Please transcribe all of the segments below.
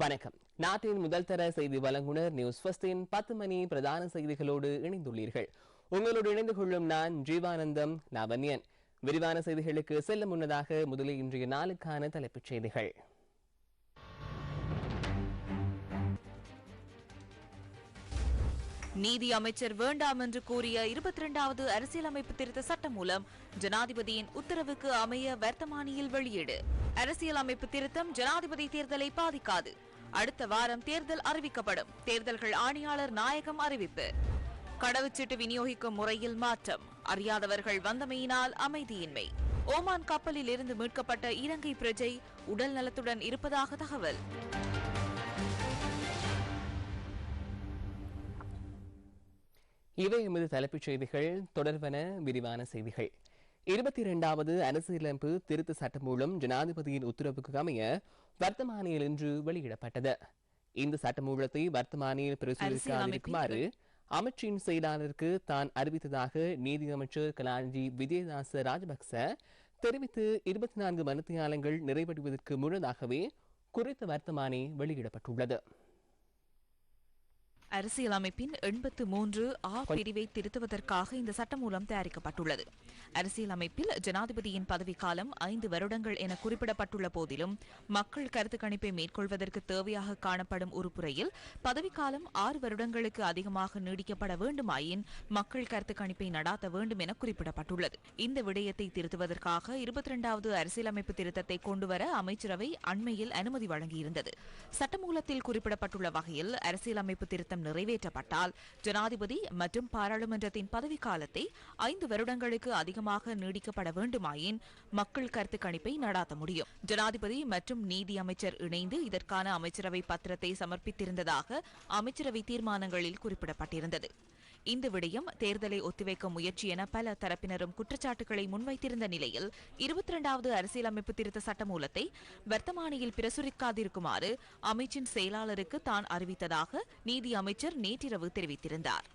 வணக்கம். நாட்டின் முதல் தர செய்தி வழங்குனர் நியூஸ் ஃபஸ்டின் பத்து மணி பிரதான செய்திகளோடு இணைந்துள்ளீர்கள். உங்களோடு இணைந்து கொள்ளும் நான் ஜீவானந்தம் லாவண்யன் விரிவான செய்திகளுக்கு செல்ல முன்னதாக முதலில் இன்றைய நாளுக்கான தலைப்புச் செய்திகள். நீதி அமைச்சர் வேண்டாம் என்று கூறிய இருபத்தி இரண்டாவது அரசியலமைப்பு திருத்த சட்டம் மூலம் ஜனாதிபதியின் உத்தரவுக்கு அமைய வர்த்தமானியில் வெளியீடு. அரசியலமைப்பு திருத்தம் ஜனாதிபதி தேர்தலை பாதிக்காது. அடுத்த வாரம் தேர்தல் அறிவிக்கப்படும். தேர்தல்கள் ஆணையாளர் நாயகம் அறிவிப்பு. கடவுச்சீட்டு விநியோகிக்கும் முறையில் மாற்றம். அறியாதவர்கள் வந்தமையினால் அமைதியின்மை. ஓமான் கப்பலில் இருந்து மீட்கப்பட்ட இலங்கை பிரஜை உடல் நலத்துடன் இருப்பதாக தகவல். இவை எமது தலைப்புச் செய்திகள். தொடர்வன விரிவான செய்திகள். இருபத்தி இரண்டாவது அரசியலமைப்பு திருத்த சட்டம் மூலம் ஜனாதிபதியின் உத்தரவுக்கு அமைய வர்த்தமானியில் இன்று வெளியிடப்பட்டது. இந்த சட்டமூலத்தை வர்த்தமானியில் பிரசுரிக்காதிருக்குமாறு அமைச்சின் செயலாளருக்கு தான் அறிவித்ததாக நீதியமைச்சர் கலாநிதி விஜயதாச ராஜபக்ச தெரிவித்து இருபத்தி நான்கு மனத்தியாலங்கள் நிறைவடைவதற்கு முன்னதாகவே குறித்த வர்த்தமானி வெளியிடப்பட்டுள்ளது. அரசியலமைப்பின் எண்பத்து மூன்று ஆ பிரிவை திருத்துவதற்காக இந்த சட்டம் மூலம் தயாரிக்கப்பட்டுள்ளது. அரசியலமைப்பில் ஜனாதிபதியின் பதவிக்காலம் ஐந்து வருடங்கள் என குறிப்பிடப்பட்டுள்ள போதிலும் மக்கள் கருத்து கணிப்பை மேற்கொள்வதற்கு தேவையாக காணப்படும் உறுப்புரையில் பதவிக்காலம் ஆறு வருடங்களுக்கு அதிகமாக நீடிக்கப்பட வேண்டுமாயின் மக்கள் கருத்து கணிப்பை நடாத்த வேண்டும் என குறிப்பிடப்பட்டுள்ளது. இந்த விடயத்தை திருத்துவதற்காக இருபத்தி இரண்டாவது அரசியலமைப்பு திருத்தத்தை கொண்டுவர அமைச்சரவை அண்மையில் அனுமதி வழங்கியிருந்தது. சட்டமூலத்தில் குறிப்பிடப்பட்டுள்ள வகையில் அரசியலமைப்பு திருத்தம் நிறைவேற்றப்பட்டால் ஜனாதிபதி மற்றும் பாராளுமன்றத்தின் பதவிக்காலத்தை ஐந்து வருடங்களுக்கு அதிகமாக நீடிக்கப்பட வேண்டுமாயின் மக்கள் கருத்து கணிப்பை நடாத்த முடியும். ஜனாதிபதி மற்றும் நீதி அமைச்சர் இணைந்து இதற்கான அமைச்சரவை பத்திரத்தை சமர்ப்பித்திருந்ததாக அமைச்சரவை தீர்மானங்களில் குறிப்பிடப்பட்டிருந்தது. இந்த விடயம் தேர்தலை ஒத்திவைக்க முயற்சி என பல தரப்பினரும் குற்றச்சாட்டுகளை முன்வைத்திருந்த நிலையில் இருபத்தி இரண்டாவது அரசியலமைப்பு திருத்த சட்டமூலத்தை வர்த்தமானியில் பிரசுரிக்காதிருக்குமாறு அமைச்சின் செயலாளருக்கு தான் அறிவித்ததாக நீதி அமைச்சர் நேற்றிரவு தெரிவித்திருந்தார்.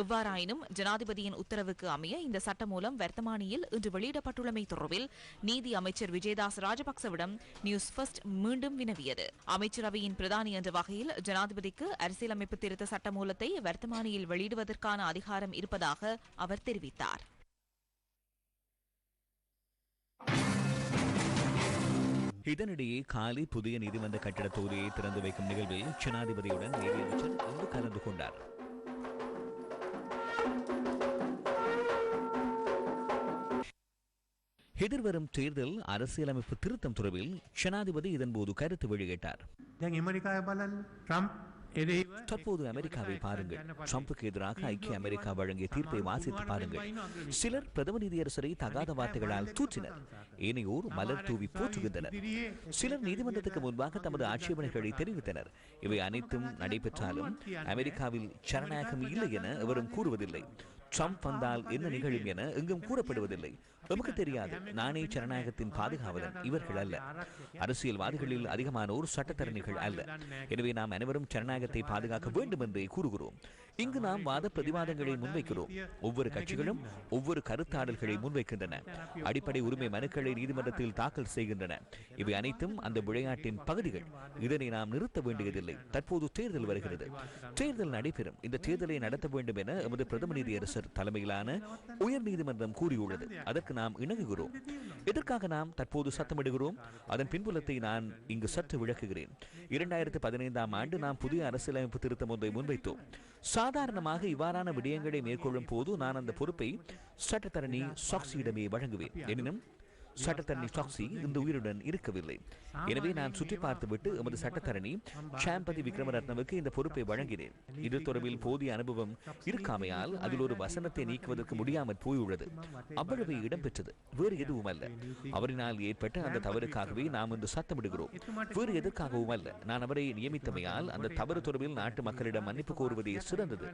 எவ்வாறாயினும் ஜனாதிபதியின் உத்தரவுக்கு அமைய இந்த சட்ட மூலம் வர்த்தமானியில் இன்று வெளியிடப்பட்டுள்ளமை தொடர்பில் நீதி அமைச்சர் விஜயதாஸ் ராஜபக்சவிடம் நியூஸ் ஃபர்ஸ்ட் மீண்டும் வினவியது. அமைச்சரவையின் பிரதானி என்ற வகையில் ஜனாதிபதிக்கு அரசியலமைப்பு திருத்த சட்டமூலத்தை வர்த்தமானியில் வெளியிடுவதற்கான அதிகாரம் இருப்பதாக அவர் தெரிவித்தார். இதனிடையே காலி புதிய நீதிமன்ற கட்டிட தொகுதியை திறந்து வைக்கும் நிகழ்வில் ஜனாதிபதியுடன் நீதியமைச்சர் இன்று கலந்து கொண்டார். எதிர்வரும் தேர்தல் அரசியலமைப்பு திருத்தம் தொடர்பில் ஜனாதிபதி இதன்போது கருத்து வெளியிட்டார். தற்போது அமெரிக்காவை பாருங்கள். ட்ரம்புக்கு எதிராக ஐக்கிய அமெரிக்கா வழங்கிய தீர்ப்பை வாசித்து பாருங்கள். சிலர் பிரதம நீதியரசரை தகாத வார்த்தைகளால் தூற்றினர். ஏனையோர் மலர் தூவி போற்றுகின்றனர். சிலர் நீதிமன்றத்துக்கு முன்பாக தமது ஆட்சேபனைகளை தெரிவித்தனர். இவை அனைத்தும் நடைபெற்றாலும் அமெரிக்காவில் சரணாகம் இல்லை என எவரும் கூறுவதில்லை. ட்ரம்ப் வந்தால் என்ன நிகழும் என எங்கும் கூறப்படுவதில்லை. நமக்கு தெரியாது. நானே ஜனநாயகத்தின் பாதுகாவலன் இவர்கள் அல்ல. அரசியல்வாதிகளில் அதிகமானோர் சட்டத்தரணிகள் அல்ல. எனவே நாம் அனைவரும் ஜனநாயகத்தை பாதுகாக்க வேண்டும் என்றே கூறுகிறோம். இங்கு நாம் வாத பிரதிவாதங்களை முன்வைக்கிறோம். ஒவ்வொரு கட்சிகளும் ஒவ்வொரு கருத்தாடல்களை முன்வைக்கின்றன. அடிப்படை உரிமை மனுக்களை நீதிமன்றத்தில் தாக்கல் செய்கின்றன. இவை அனைத்தும் அந்த விளையாட்டின் பகுதிகள். இதனை நாம் நிறுத்த வேண்டியதில்லை. தற்போது தேர்தல் வருகிறது. தேர்தல் நடைபெறும். இந்த தேர்தலை நடத்த வேண்டும் என எமது பிரதம நீதியரசர் தலைமையிலான உயர் நீதிமன்றம் கூறியுள்ளது. அதற்கு நாம் இணங்குகிறோம்? எதற்காக நாம் தற்போது சத்தமிடுகிறோம்? அதன் பின்புலத்தை நான் இங்கு சற்று விளக்குகிறேன். இரண்டாயிரத்து பதினைந்தாம் ஆண்டு நாம் புதிய அரசியலமைப்பு திருத்தம் ஒன்றை முன்வைத்தோம். சாதாரணமாக இவ்வாறான விடயங்களை மேற்கொள்ளும் போது நான் அந்த பொறுப்பை சட்டத்தரணி சாக்சியிடமே வழங்குவேன். எனினும் சட்டத்தரணி சாக்சி இந்த உயிருடன் இருக்கவில்லை. எனவே நான் சுற்றி பார்த்துவிட்டு எமது சட்டத்தரணி சாம்பதி விக்ரமரத்னவுக்கு இந்த பொறுப்பை வழங்கினேன். இது தொடர்பில் போதிய அனுபவம் இருக்காமையால் அதில் ஒரு வசனத்தை நீக்குவதற்கு முடியாமல் போயுள்ளது. அவ்வளவு இடம்பெற்றது வேறு எதுவும் அல்ல அவரினால் ஏற்பட்ட அந்த தவறுக்காகவே நாம் இன்று சத்தமிடுகிறோம். வேறு எதற்காகவும் அல்ல நான் அவரை நியமித்தமையால் அந்த தவறு தொடர்பில் நாட்டு மக்களிடம் மன்னிப்பு கோருவதே சிறந்தது.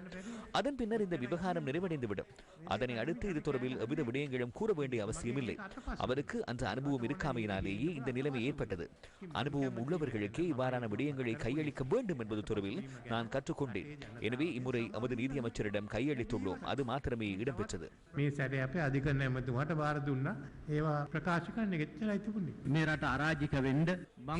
அதன் பின்னர் இந்த விவகாரம் நிறைவடைந்துவிடும். அதனை அடுத்து இது தொடர்பில் எவ்வித விடயங்களும் கூற வேண்டிய அவசியமில்லை. அவருக்கு அந்த அனுபவம் இருக்காமையினாலேயே இந்த நிலைமை ஏற்பட்டது அனுபவம் உள்ளவர்களுக்கே இவ்வாறான விடயங்களை கையளிக்க வேண்டும் என்பது தொடர்பில் நான் கற்றுக்கொண்டேன் எனவே இம்முறை நமது நீதியமைச்சரிடம் கையளித்துள்ளோம் அது மாத்திரமே இடம்பெற்றது මේ සැරේ අපේ අධිකරණ ඇමතුමාට බාර දුන්නා ඒවා ප්‍රකාශ කරන්න එච්චරයි තිබුණේ. මේ රට අරාජික වෙන්ඩ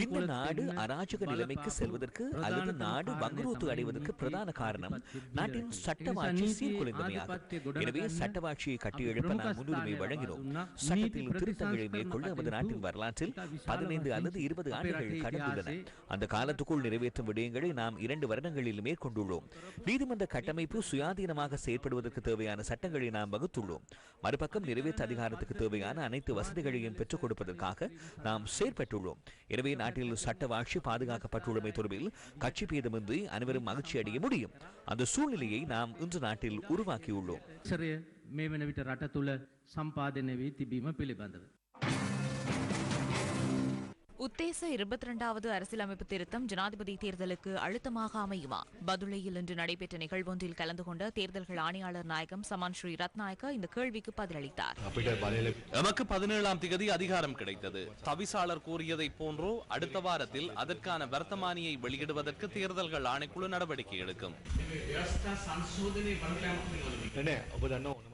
இந்த நாடு அராஜக நிலைமைக்கு செல்வதற்கு அல்லது நாடு வங்குரோத்து அடைவதற்கு பிரதான காரணம். நாட்டின் சட்டவாட்சி சீர்குலைந்தமையாகும் எனவே சட்டவாட்சியை கட்டியெழுப்ப நாம் முன்னுரிமை வழங்கினோம். சட்டத்தில் திருத்தங்களை மேற்கொள்ள நமது நாட்டின் வரலாற்றில் பதினைந்து அல்லது இருபது ஆண்டுகள் கடந்துள்ளன. அந்த காலத்துக்குள் நிறைவேற்றும் விடயங்களை நாம் இரண்டு வருடங்களில் மேற்கொண்டுள்ளோம். நீதிமன்ற கட்டமைப்பு சுயாதீனமாக செயற்படுவதற்கு தேவையான சட்டங்களை நாம் வகுத்துள்ளோம். மறுபக்கம் நிறைவேற்ற அதிகாரத்துக்கு தேவையான அனைத்து வசதிகளையும் பெற்றுக் கொடுப்பதற்காக நாம் செயற்பட்டுள்ளோம். எனவே எனவே நாட்டில் சட்டவாட்சி பாதுகாக்கப்பட்டுள்ளமை தொடர்பில் கட்சி பேதமின்றி அனைவரும் மகிழ்ச்சி அடைய முடியும். அந்த சூழ்நிலையை நாம் இன்று நாட்டில் உருவாக்கியுள்ளோம். சரிய மேவன விட்ட சம்பாதனை வீத்தி பீம பிலிபந்தது உத்தேச இருபத்தி இரண்டாவது அரசியலமைப்பு திருத்தம் ஜனாதிபதி தேர்தலுக்கு அழுத்தமாக அமையுமா பதுளையில் இன்று நடைபெற்ற நிகழ்வொன்றில் கலந்து கொண்ட தேர்தல்கள் ஆணையாளர் நாயகம் சமான் ஸ்ரீ ரத்நாயக்க இந்த கேள்விக்கு பதிலளித்தார் எமக்கு பதினேழாம் திகதி அதிகாரம் கிடைத்தது தவிசாளர் கூறியதைப் போன்றோ அடுத்த வாரத்தில் அதற்கான வர்த்தமானியை வெளியிடுவதற்கு தேர்தல்கள் ஆணைக்குழு நடவடிக்கை எடுக்கும்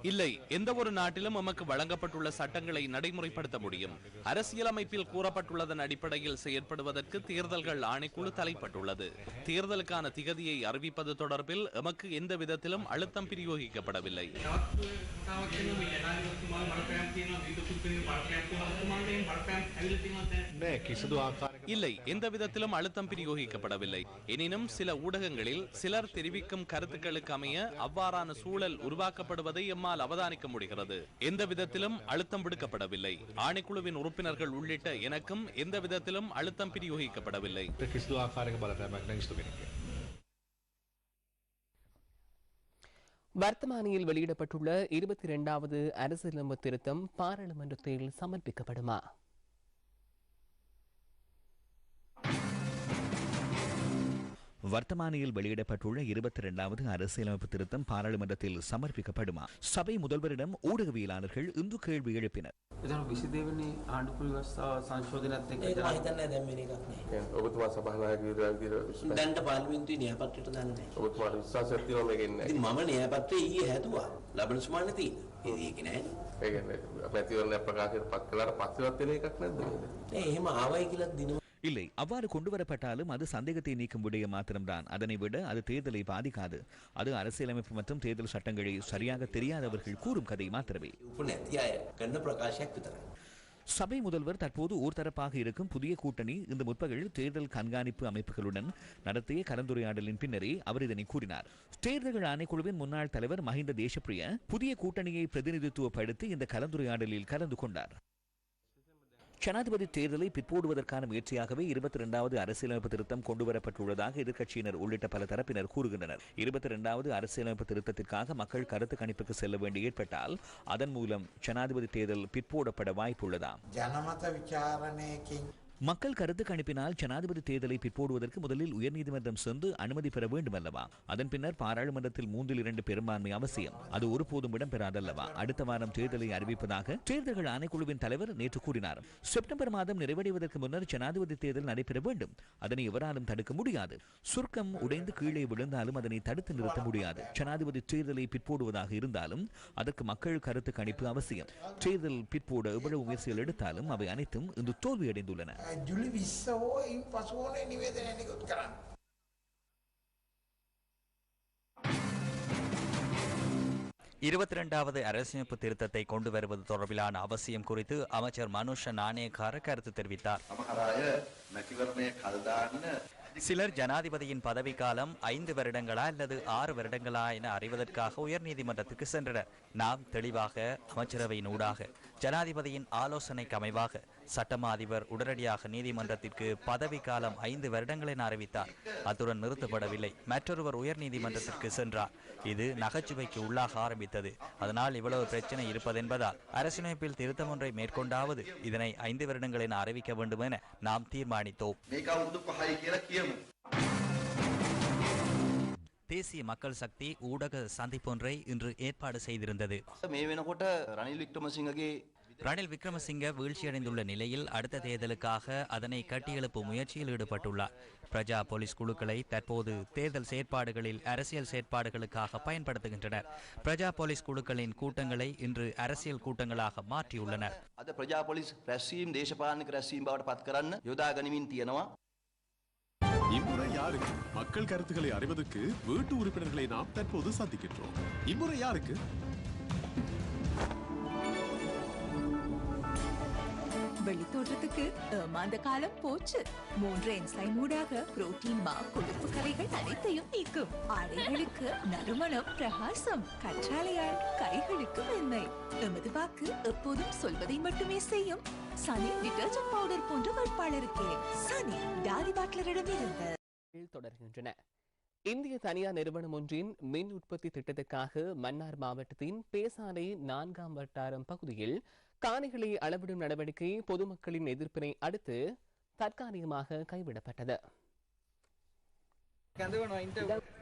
இல்லை எந்த ஒரு நாட்டிலும் நமக்கு வழங்கப்பட்டுள்ள சட்டங்களை நடைமுறைப்படுத்த முடியும். அரசியலமைப்பில் கூறப்பட்டுள்ளதன் அடிப்படையில் செயற்படுவதற்கு தேர்தல்கள் ஆணைக்குழு தலைப்பட்டுள்ளது. தேர்தலுக்கான திகதியை அறிவிப்பது தொடர்பில் எமக்கு எந்த விதத்திலும் அழுத்தம் பிரயோகிக்கப்படவில்லை. இல்லை எந்த விதத்திலும் அழுத்தம் விநியோகிக்கப்படவில்லை எனினும் சில ஊடகங்களில் சிலர் தெரிவிக்கும் கருத்துக்களுக்கு அமைய அவ்வாறான சூழல் உருவாக்கப்படுவதை எம்மால் அவதானிக்க முடிகிறது. எந்த விதத்திலும் அழுத்தம் விடுக்கப்படவில்லை. ஆணைக்குழுவின் உறுப்பினர்கள் உள்ளிட்ட எனக்கும் எந்த விதத்திலும் அழுத்தம் விநியோகிக்கப்படவில்லை வர்த்தமானியில் வெளியிடப்பட்டுள்ள இருபத்தி இரண்டாவது அரசியலமைப்பு திருத்தம் பாராளுமன்றத்தில் சமர்ப்பிக்கப்படுமா? வர்த்தமானியில் வெளியிடப்பட்டுள்ள இருபத்தி இரண்டாவது அரசியலமைப்பு திருத்தம் பாராளுமன்றத்தில் சமர்ப்பிக்கப்படுமா சபை முதல்வரிடம் ஊடகவியலாளர்கள் இன்று கேள்வி எழுப்பினர் එතන විසි දෙවනි ආණ්ඩුපු ව්‍යවස්ථාව සංශෝධනත් එක්ක ඒක ජනා- මම හිතන්නේ දැන් වෙන එකක් නෑ. ඔබතුමා සභානායක විදිහට දැන්ට පාර්ලිමේන්තුවේ න්‍යායපත්‍රයට දාන්නේ නෑ. ඔබතුමාට විශ්වාසයක් තියෙනවා මේක එන්නේ ඉතින් මම න්‍යායපත්‍රය ඊයේ හැදුවා. ලබන සුමානේ තියෙන. ඉතින් ඒක නෑනේ. ඒ කියන්නේ මැතිවරණ ප්‍රකාශයට පත් කළාට පස්සෙවත් වෙන එකක් නැද්ද මේක? නෑ එහෙම ආවයි කියලා දිනව இல்லை அவ்வாறு கொண்டு வரப்பட்டாலும் அது சந்தேகத்தை நீக்கும் விடயம் மாத்திரம்தான். அதனை விட அது தேர்தலை பாதிக்காது. அது அரசியலமைப்பு மற்றும் தேர்தல் சட்டங்களை சரியாக தெரியாதவர்கள் கூறும் கதை மாத்திரமே. சபை முதல்வர் தற்போது ஒருதரப்பாக இருக்கும் புதிய கூட்டணி இந்த முற்பகல் தேர்தல் கண்காணிப்பு அமைப்புகளுடன் நடத்திய கலந்துரையாடலின் பின்னரே அவர் இதனை கூறினார். தேர்தல்கள் ஆணைக்குழுவின் முன்னாள் தலைவர் மஹிந்த தேசப்பிரிய புதிய கூட்டணியை பிரதிநிதித்துவப்படுத்தி இந்த கலந்துரையாடலில் கலந்து கொண்டார். ஜனாதிபதி தேர்தலை பிற்போடுவதற்கான முயற்சியாகவே இருபத்தி இரண்டாவது அரசியலமைப்பு திருத்தம் கொண்டுவரப்பட்டுள்ளதாக எதிர்க்கட்சியினர் உள்ளிட்ட பல தரப்பினர் கூறுகின்றனர். இருபத்தி இரண்டாவது அரசியலமைப்பு திருத்தத்திற்காக மக்கள் கருத்து கணிப்புக்கு செல்ல வேண்டி ஏற்பட்டால் அதன் மூலம் ஜனாதிபதி தேர்தல் பிற்போடப்பட வாய்ப்புள்ளதாம். மக்கள் கருத்து கணிப்பினால் ஜனாதிபதி தேர்தலை பிற்போடுவதற்கு முதலில் உயர்நீதிமன்றம் சென்று அனுமதி பெற வேண்டும் அல்லவா அதன் பின்னர் பாராளுமன்றத்தில் மூன்றில் இரண்டு பெரும்பான்மை அவசியம். அது ஒருபோதும் இடம்பெறாதல்லவா? அடுத்த வாரம் தேர்தலை அறிவிப்பதாக தேர்தல்கள் ஆணைக்குழுவின் தலைவர் நேற்று கூறினார். செப்டம்பர் மாதம் நிறைவடைவதற்கு முன்னர் ஜனாதிபதி தேர்தல் நடைபெற வேண்டும். அதனை எவராலும் தடுக்க முடியாது. சுருக்கம் உடைந்து கீழே விழுந்தாலும் அதனை தடுத்து நிறுத்த முடியாது. ஜனாதிபதி தேர்தலை பிற்போடுவதாக இருந்தாலும் அதற்கு மக்கள் கருத்து கணிப்பு அவசியம். தேர்தல் பிற்போட எவ்வளவு முயற்சிகள் எடுத்தாலும் அவை அனைத்தும் இன்று தோல்வியடைந்துள்ளன. ජුලි විස්ස හෝ ඉන් පසුවන නිවේදනය නිකුත් කරන්න. இருபத்தி ரெண்டாவது அரசியமைப்பு திருத்தத்தை கொண்டு வருவது தொடர்பிலான அவசியம் குறித்து அமைச்சர் மனுஷ நாணயக்கார கருத்து தெரிவித்தார் சிலர் ஜனாதிபதியின் பதவிக்காலம் ஐந்து வருடங்களா அல்லது ஆறு வருடங்களா என அறிவதற்காக உயர்நீதிமன்றத்துக்கு சென்றனர் நாம் தெளிவாக அமைச்சரவையின் ஊடாக ஜனாதிபதியின் ஆலோசனைக்கு அமைவாக சட்டமா அதிபர் உடனடியாக நீதிமன்றத்திற்கு பதவிக்காலம் ஐந்து வருடங்கள் என அறிவித்தார். அத்துடன் நிறுத்தப்படவில்லை. மற்றொருவர் உயர் நீதிமன்றத்திற்கு சென்றார். இது நகைச்சுவைக்கு உள்ளாக ஆரம்பித்தது. அதனால் இவ்வளவு பிரச்சனை இருப்பதென்பதால் அரசியலமைப்பில் திருத்தம் ஒன்றை மேற்கொண்டாவது இதனை ஐந்து வருடங்கள் என அறிவிக்க வேண்டும் என நாம் தீர்மானித்தோம். தேசிய மக்கள் சக்தி ஊடக சந்திப்பொன்றை இன்று ஏற்பாடு செய்திருந்தது. ரணில் விக்ரமசிங்ககே ரணில் விக்ரமசிங்க வீழ்ச்சியடைந்துள்ள நிலையில் அடுத்த தேர்தலுக்காக அதனை கட்டியெழுப்பும் முயற்சியில் ஈடுபட்டுள்ளார். பிரஜா போலீஸ் குழுக்களை தற்போது தேர்தல் செயற்பாடுகளில் அரசியல் செயற்பாடுகளுக்காக பயன்படுத்துகின்றனர். பிரஜா போலீஸ் குழுக்களின் கூட்டங்களை இன்று அரசியல் கூட்டங்களாக மாற்றியுள்ளனர். இம்முறை யாருக்கு? மக்கள் கருத்துக்களை அறிவதற்கு வீட்டு உறுப்பினர்களை நாம் தற்போது சந்திக்கின்றோம். இம்முறை யாருக்கு? வெளித்தோற்றத்துக்கு ஏமாந்த காலம் போச்சு. மூன்று என்சைம் ஊடாக புரோட்டீன் மா கொழுப்பு கரைகள் அனைத்தையும் நீக்கும். ஆடைகளுக்கு நறுமணம் பிரகாசம் கற்றாழையால் கைகளுக்கு மென்மை எமது வாக்கு எப்போதும் சொல்வதை மட்டுமே செய்யும். சனி டிட்டர்ஜென்ட் பவுடர் போன்ற வேட்பாளருக்கே. சனி டாரி பாட்லரிடமிருந்து தொடர்கின்றன. இந்திய தனியார் நிறுவனம் ஒன்றின் மின் உற்பத்தி திட்டத்திற்காக மன்னார் மாவட்டத்தின் பேசாலை நான்காம் வட்டாரம் பகுதியில் காணிகளை அளவிடும் நடவடிக்கை பொதுமக்களின் எதிர்ப்பினை அடுத்து தற்காலிகமாக கைவிடப்பட்டது.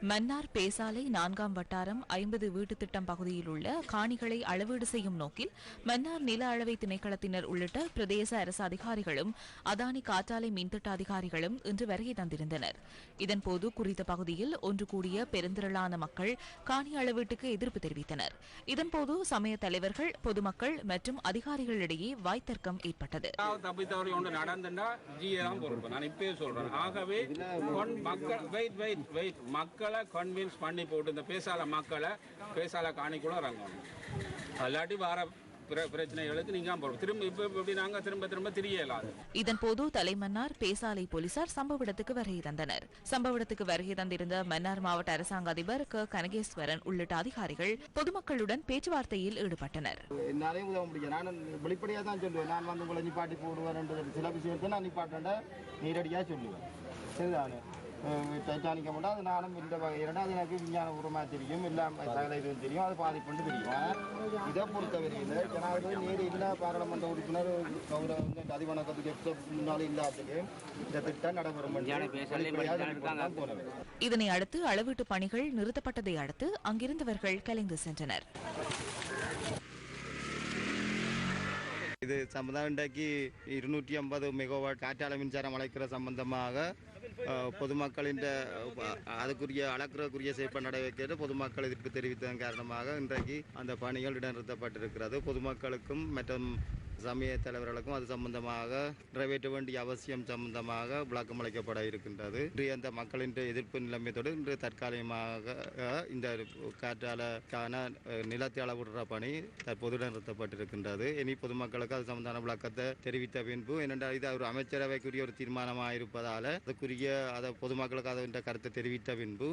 மன்னார் பேசாலை நான்காம் வட்டாரம் ஐம்பது வீட்டு திட்டம் பகுதியில் உள்ள காணிகளை அளவீடு செய்யும் நோக்கில் மன்னார் நில அளவை திணைக்களத்தினர் உள்ளிட்ட பிரதேச அரசு அதிகாரிகளும் அதானி காற்றாலை மின்திட்ட அதிகாரிகளும் இன்று வருகை தந்திருந்தனர். இதன்போது குறித்த பகுதியில் ஒன்று கூடிய பெருந்திரளான மக்கள் காணி அளவீட்டுக்கு எதிர்ப்பு தெரிவித்தனர். இதன்போது சமய தலைவர்கள் பொதுமக்கள் மற்றும் அதிகாரிகளிடையே வாய்த்தர்க்கம் ஏற்பட்டது. தப்பி ஒன்று நடந்துட்டா ஜிஏ தான் பொறுப்பு. நான் இப்பயே சொல்றேன். ஆகவே மக்கள் வெயிட் வெயிட் மக்களை கன்வின்ஸ் பண்ணி போட்டு இந்த பேசால மக்களை பேசால காணிக்குள்ள இறங்கணும். அல்லாட்டி வர பிர- பிரச்சனைகளுக்கு நீங்க தான் பொறுப்பு திரும்ப இப்ப நாங்க திரும்ப திரும்ப திரிய இயலாது இதன்போது தலைமன்னார் பேசாலை போலீசார் சம்பவ இடத்துக்கு வருகை தந்தனர். சம்பவ இடத்துக்கு வருகை தந்திருந்த மன்னார் மாவட்ட அரசாங்க அதிபர் க. கனகேஸ்வரன் உள்ளிட்ட அதிகாரிகள் பொதுமக்களுடன் பேச்சுவார்த்தையில் ஈடுபட்டனர். என்னாலையும் உதவ முடியும் நான் வெளிப்படையாக தான் சொல்லுவேன். நான் வந்து உங்களை நிப்பாட்டி போடுவேன்ன்றது சில விஷயத்தை நான் நிப்பாட்டேன் நேரடியாக சொல்லுவேன். சரிதானே? டைட்டானிக்க மட்டும் அது நானும் இந்த அது எனக்கு விஞ்ஞானபூர்வமாக தெரியும். எல்லாம் சகல இதுவும் தெரியும். அது பாதிப்புண்டு தெரியும். இதை பொறுத்தவரையில் ஜனாதிபதி நேரு இல்லை பாராளுமன்ற உறுப்பினர் கௌரவ வந்து அதிவணக்கத்துக்கு எப்போ முன்னாலும் இல்லாததுக்கு இந்த திட்டம் நடைபெறும் இதனை அடுத்து அளவீட்டு பணிகள் நிறுத்தப்பட்டதை அடுத்து அங்கிருந்தவர்கள் கலைந்து சென்றனர். இது சம்பந்தம் இன்றைக்கு இருநூற்றி ஐம்பது மெகாவாட் காற்றாலை மின்சாரம் அழைக்கிற சம்பந்தமாக பொதுமக்களின் இந்த அதுக்குரிய அளக்கிறக்குரிய சேப்ப நடவடிக்கை பொதுமக்கள் எதிர்ப்பு தெரிவித்ததன் காரணமாக இன்றைக்கு அந்த பணிகள் இடைநிறுத்தப்பட்டிருக்கிறது. பொதுமக்களுக்கும் மற்றும் சமய தலைவர்களுக்கும் அது சம்பந்தமாக நிறைவேற்ற வேண்டிய அவசியம் சம்பந்தமாக விளக்கம் அளிக்கப்பட இருக்கின்றது. இன்று அந்த மக்களின் எதிர்ப்பு நிலைமையத்தோடு இன்று தற்காலிகமாக இந்த காற்றாலக்கான நிலத்தை அளவிடுற பணி தற்போது நிறுத்தப்பட்டிருக்கின்றது. இனி பொதுமக்களுக்கு அது சம்பந்தமான விளக்கத்தை தெரிவித்த பின்பு ஏனென்றால் இது ஒரு அமைச்சரவைக்குரிய ஒரு தீர்மானமாக இருப்பதால் அதுக்குரிய அதை பொதுமக்களுக்கு அதை கருத்தை தெரிவித்த பின்பு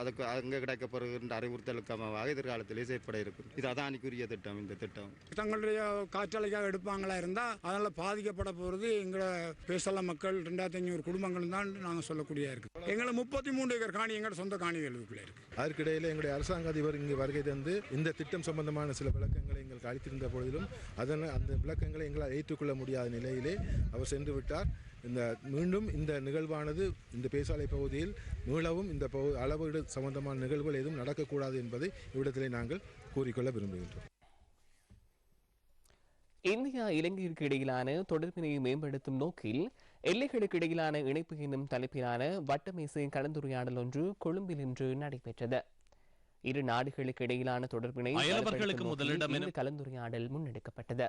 அதுக்கு அங்கே கிடைக்கப்படுகின்ற அறிவுறுத்தலுக்கு அமைவாக எதிர்காலத்திலே செயற்பட இருக்கும். இது அதானிக்குரிய திட்டம் இந்த திட்டம். தங்களுடைய காற்றாலைக்காக எடுப்பாங்களா இருந்தால் அதனால் பாதிக்கப்பட போகிறது எங்களை பேசல மக்கள். ரெண்டாயிரத்தி ஐநூறு குடும்பங்கள் தான் நாங்கள் சொல்லக்கூடிய இருக்கு. எங்களை முப்பத்தி மூன்று ஏக்கர் காணி எங்களோட சொந்த காணிகளுக்குள்ளே இருக்கு. அதற்கிடையில் எங்களுடைய அரசாங்க அதிபர் இங்கு வருகை தந்து இந்த திட்டம் சம்பந்தமான சில விளக்கங்களை எங்களுக்கு அளித்திருந்த பொழுதிலும் அதன் அந்த விளக்கங்களை எங்களால் ஏற்றுக்கொள்ள முடியாத நிலையிலே அவர் சென்று விட்டார். இந்த மீண்டும் இந்த நிகழ்வானது இந்த பேசாலை பகுதியில் மீளவும் இந்த பகு- அளவீடு சம்பந்தமான நிகழ்வுகள் எதுவும் நடக்கக்கூடாது என்பதை இவ்விடத்திலே நாங்கள் கூறிக்கொள்ள விரும்புகின்றோம். இந்தியா இலங்கைக்கு இடையிலான தொடர்பினை மேம்படுத்தும் நோக்கில் எல்லைகளுக்கு இடையிலான இணைப்பு என்னும் தலைப்பிலான வட்டமேசை கலந்துரையாடல் ஒன்று கொழும்பில் இன்று நடைபெற்றது. இரு நாடுகளுக்கு இடையிலான தொடர்பினை கலந்துரையாடல் முன்னெடுக்கப்பட்டது.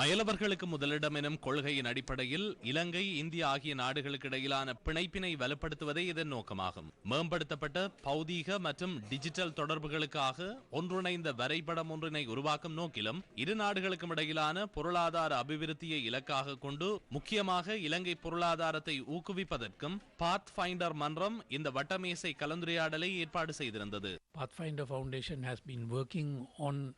அயலவர்களுக்கு முதலிடம் எனும் கொள்கையின் அடிப்படையில் இலங்கை இந்தியா ஆகிய நாடுகளுக்கு இடையிலான பிணைப்பினை வலுப்படுத்துவதே இதன் நோக்கமாகும். மேம்படுத்தப்பட்ட பௌதீக மற்றும் டிஜிட்டல் தொடர்புகளுக்காக ஒன்றிணைந்த வரைபடம் ஒன்றினை உருவாக்கும் நோக்கிலும் இரு நாடுகளுக்கும் இடையிலான பொருளாதார அபிவிருத்தியை இலக்காக கொண்டு முக்கியமாக இலங்கை பொருளாதாரத்தை ஊக்குவிப்பதற்கும் பாத் ஃபைண்டர் மன்றம் இந்த வட்டமேசை கலந்துரையாடலை ஏற்பாடு செய்திருந்தது. Pathfinder Foundation has been working on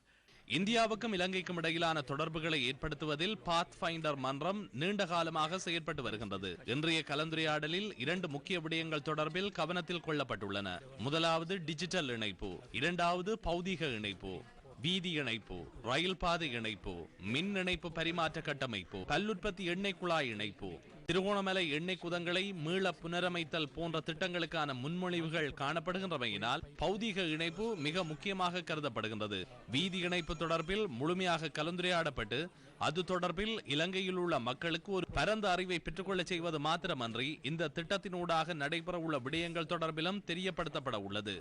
இந்தியாவுக்கும் இலங்கைக்கும் இடையிலான தொடர்புகளை ஏற்படுத்துவதில் பாத் ஃபைண்டர் மன்றம் நீண்ட காலமாக செயற்பட்டு வருகின்றது. இன்றைய கலந்துரையாடலில் இரண்டு முக்கிய விடயங்கள் தொடர்பில் கவனத்தில் கொள்ளப்பட்டுள்ளன. முதலாவது டிஜிட்டல் இணைப்பு இரண்டாவது பௌதீக இணைப்பு. வீதி இணைப்பு ரயில் பாதை இணைப்பு மின் இணைப்பு பரிமாற்ற கட்டமைப்பு கல்லுற்பத்தி எண்ணெய் குழாய் இணைப்பு திருகோணமலை எண்ணெய் குதங்களை மீள புனரமைத்தல் போன்ற திட்டங்களுக்கான முன்மொழிவுகள் காணப்படுகின்றமையினால் பௌதீக இணைப்பு மிக முக்கியமாக கருதப்படுகின்றது வீதி இணைப்பு தொடர்பில் முழுமையாக கலந்துரையாடப்பட்டு அது தொடர்பில் இலங்கையில் உள்ள மக்களுக்கு ஒரு பரந்த அறிவை பெற்றுக்கொள்ள செய்வது மாத்திரமன்றி இந்த திட்டத்தினூடாக நடைபெறவுள்ள விடயங்கள் தொடர்பிலும் தெரியப்படுத்தப்பட உள்ளது.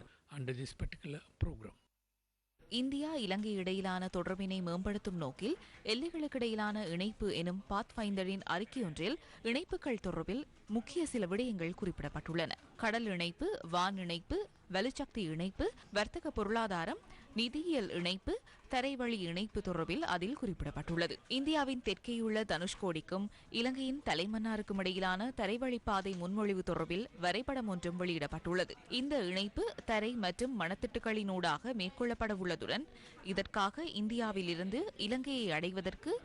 இந்தியா இலங்கை இடையிலான தொடர்பினை மேம்படுத்தும் நோக்கில் எல்லைகளுக்கிடையிலான இணைப்பு எனும் பாத்ஃபைண்டரின் அறிக்கையொன்றில் இணைப்புகள் தொடர்பில் முக்கிய சில விடயங்கள் குறிப்பிடப்பட்டுள்ளன. கடல் இணைப்பு வான் இணைப்பு வலுசக்தி இணைப்பு வர்த்தக பொருளாதாரம் நிதியியல் இணைப்பு தரைவழி இணைப்பு தொடர்பில் அதில் குறிப்பிடப்பட்டுள்ளது. இந்தியாவின் தெற்கேயுள்ள தனுஷ்கோடிக்கும் இலங்கையின் தலைமன்னாருக்கும் இடையிலான தரைவழி பாதை முன்மொழிவு தொடர்பில் வரைபடம் ஒன்றும் வெளியிடப்பட்டுள்ளது. இந்த இணைப்பு தரை மற்றும் மணத்திட்டுகளினூடாக மேற்கொள்ளப்பட உள்ளதுடன் இதற்காக இந்தியாவிலிருந்து இலங்கையை அடைவதற்கு